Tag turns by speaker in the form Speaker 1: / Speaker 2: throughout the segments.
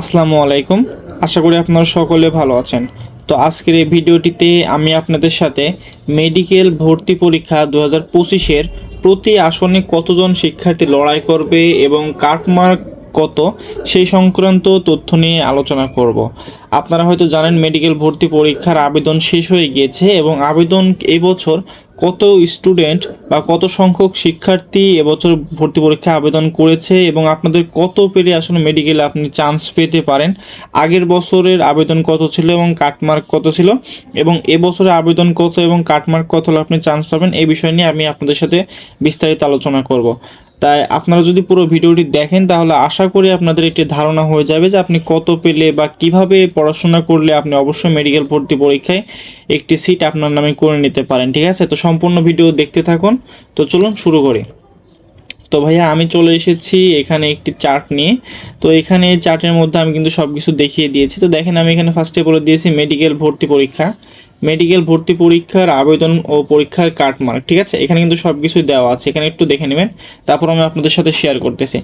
Speaker 1: আসসালামু আলাইকুম। আশা করি আপনারা সকলে ভালো আছেন। তো আজকের এই ভিডিওটিতে আমি আপনাদের সাথে মেডিকেল ভর্তি পরীক্ষা দু হাজার পঁচিশের প্রতি আসনে কতজন শিক্ষার্থী লড়াই করবে এবং কাটমার্ক কত সেই সংক্রান্ত তথ্য নিয়ে আলোচনা করব। আপনারা হয়তো জানেন, মেডিকেল ভর্তি পরীক্ষার আবেদন শেষ হয়ে গিয়েছে এবং আবেদন এবছর কত স্টুডেন্ট বা কত সংখ্যক শিক্ষার্থী এবছর ভর্তি পরীক্ষা আবেদন করেছে এবং আপনাদের কত পেরে আসলে মেডিকেলে আপনি চান্স পেতে পারেন? আগের বছরের আবেদন কত ছিল এবং কাটমার্ক কত ছিল? এবং এবছরের আবেদন কত এবং কাটমার্ক কত হলে আপনি চান্স পাবেন? এই বিষয় নিয়ে আমি আপনাদের সাথে বিস্তারিত আলোচনা করব। তাই আপনারা যদি পুরো ভিডিওটি দেখেন, তাহলে আশা করি আপনাদের একটি ধারণা হয়ে যাবে যে আপনি কত পেলে বা কীভাবে পড়াশোনা করলে আপনি অবশ্যই মেডিকেল ভর্তি পরীক্ষায় একটি সিট আপনার নামে করে নিতে পারেন, ঠিক আছে? তো সম্পূর্ণ ভিডিও দেখতে থাকুন। তো চলুন শুরু করি। তো ভাইয়া, আমি চলে এসেছি এখানে একটি চার্ট নিয়ে। তো এখানে চার্টের মধ্যে আমি কিন্তু সব কিছু দেখিয়ে দিয়েছি। তো দেখেন, আমি এখানে ফার্স্টে বলে দিয়েছি মেডিকেল ভর্তি পরীক্ষা। মেডিকেল ভর্তি পরীক্ষার আবেদন ও পরীক্ষার কাটমার্ক ঠিক আছে? এখানে কিন্তু সব কিছুই দেওয়া আছে। এখানে একটু দেখে নেবেন। তারপর আমি আপনাদের সাথে শেয়ার করতেছি।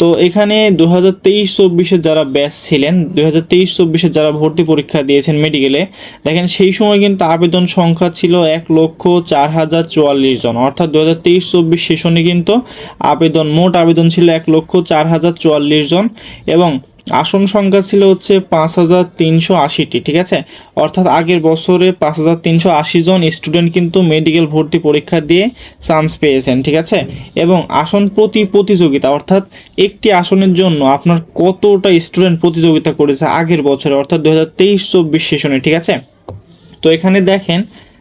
Speaker 1: তো এখানে দু হাজার তেইশ চব্বিশে যারা ব্যাচ ছিলেন দু হাজার তেইশ চব্বিশে যারা ভর্তি পরীক্ষা দিয়েছেন মেডিকেলে দেখেন সেই সময় কিন্তু আবেদন সংখ্যা ছিল এক লক্ষ চার হাজার চুয়াল্লিশ জন। অর্থাৎ দু হাজার তেইশ চব্বিশ সেশনে কিন্তু আবেদন, মোট আবেদন ছিল এক লক্ষ চার হাজার চুয়াল্লিশ জন এবং আসন সংখ্যা ছিল হচ্ছে পাঁচ হাজার তিনশো আশিটি, ঠিক আছে? অর্থাৎ আগের বছরে পাঁচ হাজার তিনশো আশি জন স্টুডেন্ট কিন্তু মেডিকেল ভর্তি পরীক্ষা দিয়ে চান্স পেয়েছেন, ঠিক আছে? এবং আসন প্রতি প্রতিযোগিতা, অর্থাৎ একটি আসনের জন্য আপনার কতটা স্টুডেন্ট প্রতিযোগিতা করেছে আগের বছরে, অর্থাৎ দু হাজার তেইশ চব্বিশ সেশনে ঠিক আছে? তো এখানে দেখেন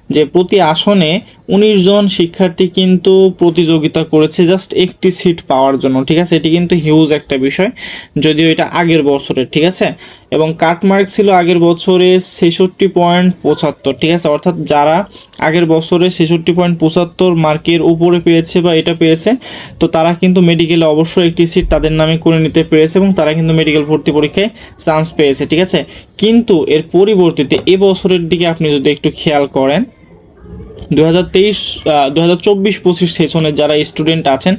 Speaker 1: যে প্রতি আসনে উনিশ জন শিক্ষার্থী কিন্তু প্রতিযোগিতা করেছে জাস্ট একটি সিট পাওয়ার জন্য, ঠিক আছে? এটি কিন্তু হিউজ একটা বিষয়, যদিও এটা আগের বছরের, ঠিক আছে? এবং কাটমার্ক ছিল আগের বছরে ছেষট্টি পয়েন্ট পঁচাত্তর, ঠিক আছে? অর্থাৎ যারা আগের বছরে ছেষট্টি পয়েন্ট পঁচাত্তর মার্কের উপরে পেয়েছে বা এটা পেয়েছে, তো তারা কিন্তু মেডিকেলে অবশ্যই একটি সিট তাদের নামে করে নিতে পেরেছে এবং তারা কিন্তু মেডিকেল ভর্তি পরীক্ষায় চান্স পেয়েছে, ঠিক আছে? কিন্তু এর পরিবর্তিতে এবছরের দিকে আপনি যদি একটু খেয়াল করেন দু হাজার তেইশ দু হাজার চব্বিশ, পঁচিশ সেশনের যারা স্টুডেন্ট আছেন,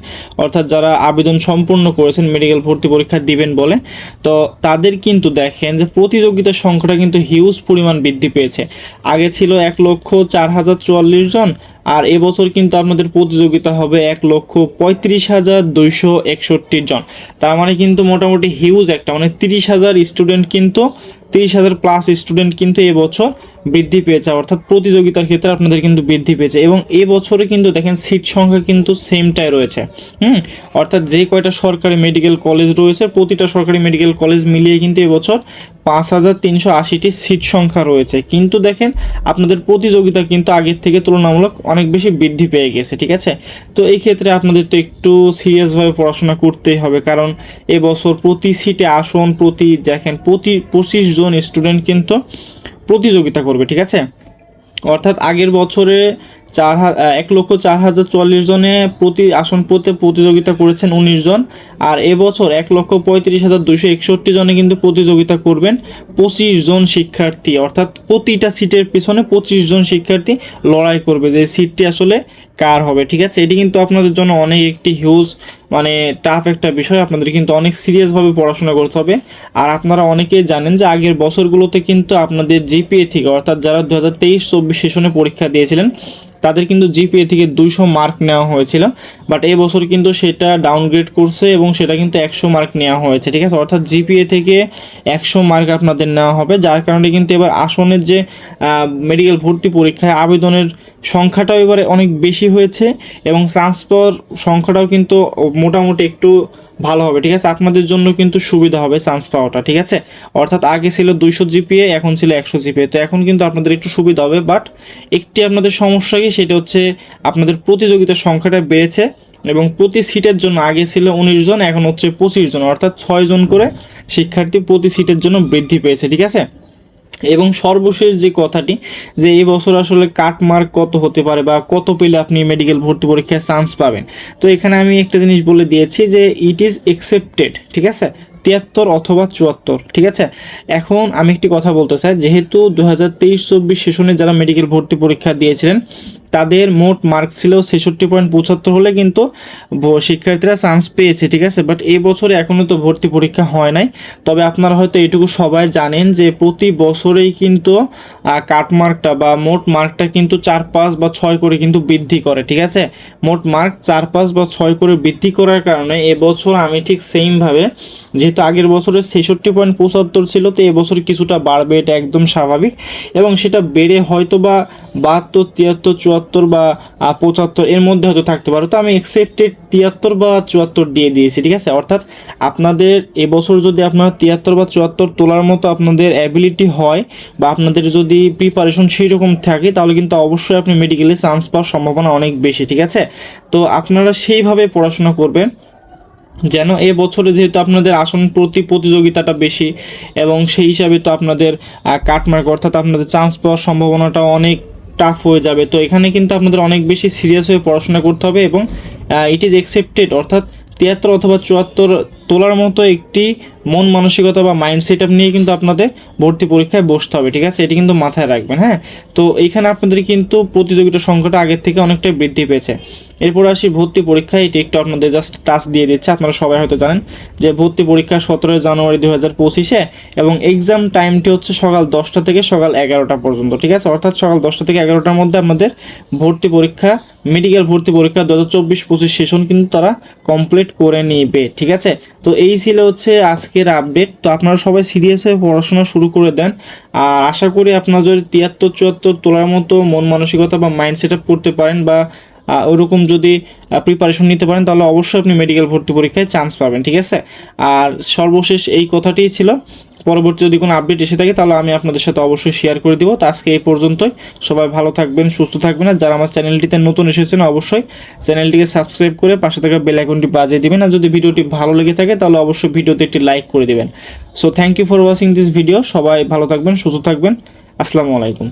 Speaker 1: অর্থাৎ যারা আবেদন সম্পূর্ণ করেছেন মেডিকেল ভর্তি পরীক্ষা দিবেন বলে, তো তাদের কিন্তু দেখেন যে প্রতিযোগিতার সংখ্যাটা কিন্তু হিউজ পরিমাণ বৃদ্ধি পেয়েছে। আগে ছিল এক লক্ষ চার হাজার চুয়াল্লিশ জন আর এবছর কিন্তু আপনাদের প্রতিযোগিতা হবে এক লক্ষ পঁয়ত্রিশ হাজার দুইশো একষট্টি জন। তার মানে কিন্তু মোটামুটি হিউজ একটা মানে তিরিশ হাজার স্টুডেন্ট কিন্তু, তিরিশ হাজার প্লাস স্টুডেন্ট কিন্তু এবছর বৃদ্ধি পেয়েছে। অর্থাৎ প্রতিযোগিতার ক্ষেত্রে আপনাদের কিন্তু বৃদ্ধি পেয়েছে এবং এবছরে কিন্তু দেখেন সিট সংখ্যা কিন্তু সেমটাই রয়েছে। হুম? অর্থাৎ যে কয়টা সরকারি মেডিকেল কলেজ রয়েছে, প্রতিটা সরকারি মেডিকেল কলেজ মিলিয়ে কিন্তু এবছর পাঁচ হাজার তিনশো আশিটি সিট সংখ্যা রয়েছে। কিন্তু দেখেন, আপনাদের প্রতিযোগিতা কিন্তু আগের থেকে তুলনামূলক অনেক বেশি বৃদ্ধি পেয়ে গেছে, ঠিক আছে? তো এই ক্ষেত্রে আপনাদের তো একটু সিরিয়াসভাবে পড়াশোনা করতেই হবে, কারণ এবছর প্রতি সিটে আসন প্রতি দেখেন প্রতি পঁচিশ জন স্টুডেন্ট কিন্তু প্রতিযোগিতা করবে, ঠিক আছে? অর্থাৎ আগের বছরে চার এক লক্ষ চার হাজার চুয়াল্লিশ জনে প্রতি আসন পেতে প্রতিযোগিতা করেছেন উনিশ জন। আর এবছর এক লক্ষ পঁয়ত্রিশ হাজার দুশো একষট্টি জনে কিন্তু প্রতিযোগিতা করবেন পঁচিশ জন শিক্ষার্থী। অর্থাৎ প্রতিটা সিটের পিছনে পঁচিশ জন শিক্ষার্থী লড়াই করবে যে সিটটি আসলে কার হবে, ঠিক আছে? এটি কিন্তু আপনাদের জন্য অনেক একটি হিউজ মানে টাফ একটা বিষয়। আপনাদের কিন্তু অনেক সিরিয়াসভাবে পড়াশোনা করতে হবে। আর আপনারা অনেকেই জানেন যে আগের বছরগুলোতে কিন্তু আপনাদের জিপিএ থেকে, অর্থাৎ যারা দু হাজার তেইশ চব্বিশ সেশনে পরীক্ষা দিয়েছিলেন তাদের কিন্তু জিপিএ থেকে দুইশো মার্ক নেওয়া হয়েছিল বাট এবছর বছর কিন্তু সেটা ডাউনগ্রেড করছে এবং সেটা কিন্তু একশো মার্ক নেওয়া হয়েছে, ঠিক আছে? অর্থাৎ জিপিএ থেকে একশো মার্ক আপনাদের নেওয়া হবে, যার কারণে কিন্তু এবার আসনের যে মেডিকেল ভর্তি পরীক্ষায় আবেদনের সংখ্যাটাও এবারে অনেক বেশি হয়েছে এবং চান্স পাওয়ার সংখ্যাটাও কিন্তু মোটামুটি একটু ভালো হবে, ঠিক আছে? আপনাদের জন্য কিন্তু সুবিধা হবে চান্স পাওয়াটা, ঠিক আছে? অর্থাৎ আগে ছিল দুইশো জিপিএ, এখন ছিল একশো জিপিএ। তো এখন কিন্তু আপনাদের একটু সুবিধা হবে, বাট একটি আপনাদের সমস্যা কি? সেটা হচ্ছে আপনাদের প্রতিযোগিতার সংখ্যাটা বেড়েছে এবং প্রতি সিটের জন্য আগে ছিল উনিশ জন, এখন হচ্ছে পঁচিশ জন, অর্থাৎ ছয় জন করে শিক্ষার্থী প্রতি সিটের জন্য বৃদ্ধি পেয়েছে, ঠিক আছে? এবং সর্বশেষ যে কথাটি, যে এই বছর আসলে কাট মার্ক কত হতে পারে বা কত পেলে আপনি মেডিকেল ভর্তি পরীক্ষায় চান্স পাবেন? তো এখানে আমি একটা জিনিস বলে দিয়েছি যে ইট ইজ একসেপ্টেড ঠিক আছে? তিয়াত্তর অথবা চুয়াত্তর, ঠিক আছে? এখন আমি একটি কথা বলতে চাই, যেহেতু দু হাজার তেইশ চব্বিশ সেশনে যারা মেডিকেল ভর্তি পরীক্ষা দিয়েছিলেন তাদের মোট মার্ক ছিল ছেষট্টি পয়েন্ট পঁচাত্তর হলে কিন্তু শিক্ষার্থীরা চান্স পেয়েছে, ঠিক আছে? বাট এই বছরে এখনও তো ভর্তি পরীক্ষা হয় নাই। তবে আপনারা হয়তো এটুকু সবাই জানেন যে প্রতি বছরেই কিন্তু কাট মার্কটা বা মোট মার্কটা কিন্তু চার, পাঁচ বা ছয় করে কিন্তু বৃদ্ধি করে, ঠিক আছে? মোট মার্ক চার, পাঁচ বা ছয় করে বৃদ্ধি করার কারণে এবছর আমি ঠিক সেমভাবে যেহেতু আগের বছরে ছেষট্টি পয়েন্ট পঁচাত্তর ছিল, তো এবছর কিছুটা বাড়বে, এটা একদম স্বাভাবিক। এবং সেটা বেড়ে হয়তো বা বাহাত্তর, তিয়াত্তর, চুয়াত্তর বা পঁচাত্তর, এর মধ্যে হয়তো থাকতে পারো। তো আমি এক্সেপ্টেড তিয়াত্তর বা চুয়াত্তর দিয়ে দিয়েছি, ঠিক আছে? অর্থাৎ আপনাদের এবছর যদি আপনার তিয়াত্তর বা চুয়াত্তর তোলার মতো আপনাদের অ্যাবিলিটি হয় বা আপনাদের যদি প্রিপারেশন সেই রকম থাকে, তাহলে কিন্তু অবশ্যই আপনি মেডিকেলে চান্স পাওয়ার সম্ভাবনা অনেক বেশি, ঠিক আছে? তো আপনারা সেইভাবে পড়াশোনা করবেন যেন এ বছরে যেহেতু আপনাদের আসন প্রতি প্রতিযোগিতাটা বেশি এবং সেই হিসাবে তো আপনাদের কাটমার্ক, অর্থাৎ আপনাদের চান্স পাওয়ার সম্ভাবনাটা অনেক টাফ হয়ে যাবে। তো এখানে কিন্তু আপনাদের অনেক বেশি সিরিয়াস হয়ে পড়াশোনা করতে হবে এবং ইট ইজ অ্যাকসেপ্টেড অর্থাৎ তিয়াত্তর অথবা চুয়াত্তর তোলার মতো একটি মন মানসিকতা বা মাইন্ড সেট আপ নিয়ে কিন্তু আপনাদের ভর্তি পরীক্ষায় বসতে হবে, ঠিক আছে? এটি কিন্তু মাথায় রাখবেন হ্যাঁ? তো এইখানে আপনাদের কিন্তু প্রতিযোগিতার সংখ্যাটা আগের থেকে অনেকটাই বৃদ্ধি পেয়েছে। এরপর আসি ভর্তি পরীক্ষা, এটি একটু আপনাদের জাস্ট টাচ দিয়ে দিচ্ছে, আপনারা সবাই হয়তো জানেন যে ভর্তি পরীক্ষা সতেরোই জানুয়ারি দু হাজার পঁচিশে এবং এক্সাম টাইমটি হচ্ছে সকাল দশটা থেকে সকাল এগারোটা পর্যন্ত, ঠিক আছে? অর্থাৎ সকাল দশটা থেকে এগারোটার মধ্যে আপনাদের ভর্তি পরীক্ষা মেডিকেল ভর্তি পরীক্ষা দু হাজার চব্বিশ পঁচিশ সেশন কিন্তু তারা কমপ্লিট করে নিবে, ঠিক আছে? তো এই ছিল হচ্ছে আজকের আপডেট তো আপনারা সবাই সিরিয়াস হয়ে পড়াশোনা শুরু করে দেন। আর আশা করি আপনারা যদি তিয়াত্তর, চুয়াত্তর তোলার মতো মন মানসিকতা বা মাইন্ড সেট আপ করতে পারেন বা ওরকম যদি প্রিপারেশন নিতে পারেন, তাহলে অবশ্যই আপনি মেডিকেল ভর্তি পরীক্ষায় চান্স পাবেন, ঠিক আছে? আর সর্বশেষ এই কথাটিই ছিল। পরবর্তী যদি কোনো আপডেট এসে থাকে, তাহলে আমি আপনাদের সাথে অবশ্যই শেয়ার করে দিব। তো আজকে এই পর্যন্তই। সবাই ভালো থাকবেন, সুস্থ থাকবেন, আর যারা আমার চ্যানেলটিতে নতুন এসেছেন, অবশ্যই চ্যানেলটিকে সাবস্ক্রাইব করে পাশে থাকা বেল আইকনটি বাজিয়ে দেবেন। আর যদি ভিডিওটি ভালো লেগে থাকে, তাহলে অবশ্যই ভিডিওতে একটি লাইক করে দেবেন। So thank you for watching this video সবাই ভালো থাকবেন, সুস্থ থাকবেন। আসসালামু আলাইকুম।